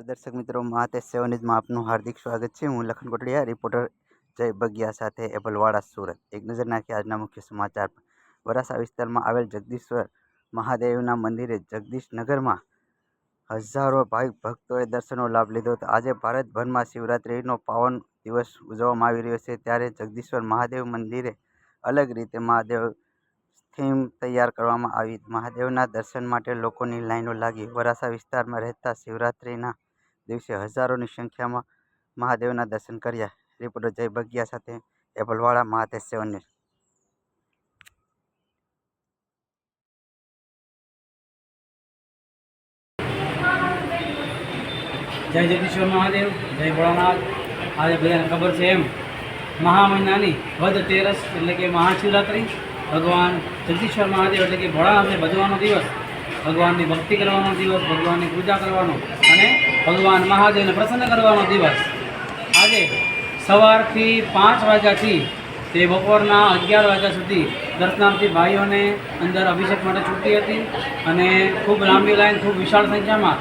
નમસ્કાર દર્શક મિત્રો મહાતેજ સેવનીઝમાં આપનું હાર્દિક સ્વાગત છે. હું લખન કોટડિયા, રિપોર્ટર જય બગિયા સાથે એબલવાડા સુરત. એક નજર નાખી આજના મુખ્ય સમાચાર વરાસા વિસ્તારમાં આવેલ જગદીશ્વર મહાદેવના મંદિરે જગદીશનગરમાં હજારો ભાઈ ભક્તોએ દર્શનનો લાભ લીધો હતો. આજે ભારતભરમાં શિવરાત્રિનો પાવન દિવસ ઉજવવામાં આવી રહ્યો છે. ત્યારે જગદીશ્વર મહાદેવ મંદિરે અલગ રીતે મહાદેવ થીમ તૈયાર કરવામાં આવી. મહાદેવના દર્શન માટે લોકોની લાઈનો લાગી. વરાસા વિસ્તારમાં રહેતા શિવરાત્રિના દિવસે હજારોની સંખ્યામાં મહાદેવના દર્શન કર્યા. રિપોર્ટર જય બગિયા સાથે એપલવાળા મહાદેવ સેવન જય જગદીશ્વર મહાદેવ, જય ભોળાનાથ. આજે બધાને ખબર છે એમ મહા મહિનાની વધ તેરસ એટલે કે મહાશિવરાત્રિ. ભગવાન જગદીશ્વર મહાદેવ એટલે કે ભોળાનાથને ભજવાનો દિવસ, ભગવાનની ભક્તિ કરવાનો દિવસ, ભગવાનની પૂજા કરવાનો અને ભગવાન મહાદેવને પ્રસન્ન કરવાનો દિવસ. આજે સવારથી પાંચ વાગ્યાથી તે બપોરના અગિયાર વાગ્યા સુધી દર્શનાર્થી ભાઈઓને અંદર અભિષેક માટે છૂટી હતી અને ખૂબ લાંબી લાઈન, ખૂબ વિશાળ સંખ્યામાં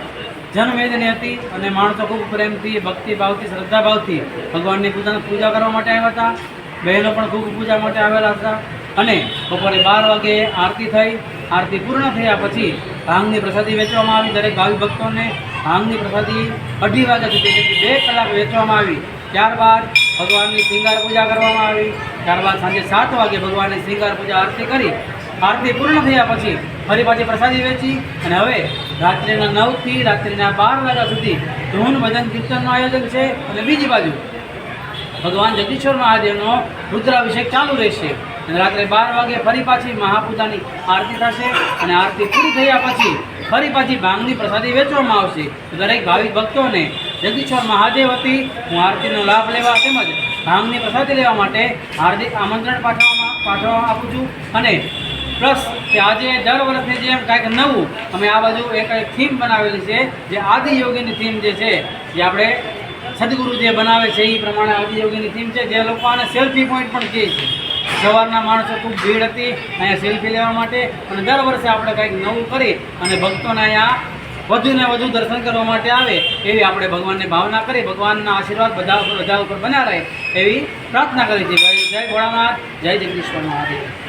જનમેદની હતી અને માણસો ખૂબ પ્રેમથી, ભક્તિભાવથી, શ્રદ્ધાભાવથી ભગવાનની પૂજાની પૂજા કરવા માટે આવ્યા હતા. બહેનો પણ ખૂબ પૂજા માટે આવેલા હતા અને બપોરે બાર વાગે આરતી થઈ. આરતી પૂર્ણ થયા પછી ભાંગની પ્રસાદી વેચવામાં આવી. દરેક ભાવિ ભક્તોને ભાંગની પ્રસાદી અઢી વાગ્યા સુધી એટલે બે કલાક વેચવામાં આવી. ત્યારબાદ ભગવાનની શ્રીંગાર પૂજા કરવામાં આવી. ત્યારબાદ સાંજે સાત વાગે ભગવાનની શ્રીંગાર પૂજા આરતી કરી. આરતી પૂર્ણ થયા પછી ફરી પાછી પ્રસાદી વેચી અને હવે રાત્રિના નવથી રાત્રિના બાર વાગ્યા સુધી ધૂન ભજન કીર્તનનું આયોજન છે અને બીજી બાજુ ભગવાન જગદીશ્વર મહાદેવનો રુદ્રાભિષેક ચાલુ રહેશે. અને રાત્રે બાર વાગે ફરી પાછી મહાપૂજાની આરતી થશે અને આરતી પૂરી થયા પછી ફરી પાછી ભાંગની પ્રસાદી વેચવામાં આવશે. દરેક ભાવિક ભક્તોને જગદીશ્વર મહાદેવ હતી. હું આરતીનો લાભ લેવા તેમજ ભાંગની પ્રસાદી લેવા માટે હાર્દિક આમંત્રણ પાઠવવામાં પાઠવવા આપું છું. અને પ્લસ કે આજે દર વર્ષની જેમ કાંઈક નવું અમે આ બાજુ એક થીમ બનાવેલી છે. જે આદિયોગીની થીમ જે છે, જે આપણે સદગુરુ જે બનાવે છે, એ પ્રમાણે આદિયોગીની થીમ છે. જે લોકો આને સેલ્ફી પોઈન્ટ પણ કહે છે. સવારના માણસો ખૂબ ભીડ હતી અહીંયા સેલ્ફી લેવા માટે. અને દર વર્ષે આપણે કંઈક નવું કરી અને ભક્તોને અહીંયા વધુ ને વધુ દર્શન કરવા માટે આવે એવી આપણે ભગવાનને ભાવના કરી, ભગવાનના આશીર્વાદ બધા બધા ઉપર બન્યા રહે એવી પ્રાર્થના કરી છે જય ભોળાનાથ, જય જગદીશ્વર મહાદેવ.